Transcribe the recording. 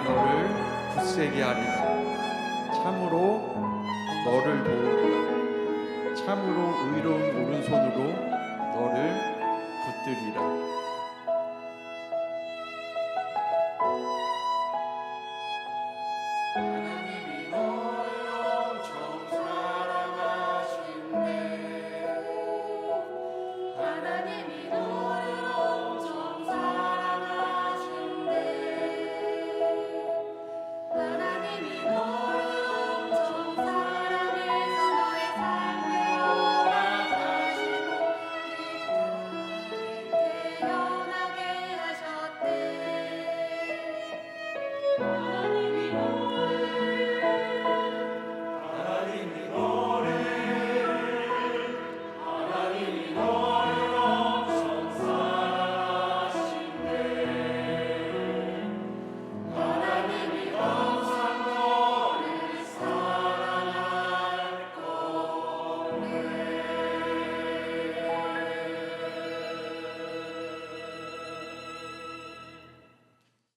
너를 굳세게 하리라. 참으로 너를 도우리라. 참으로 의로운 오른손으로 너를 붙들리라. 하나님이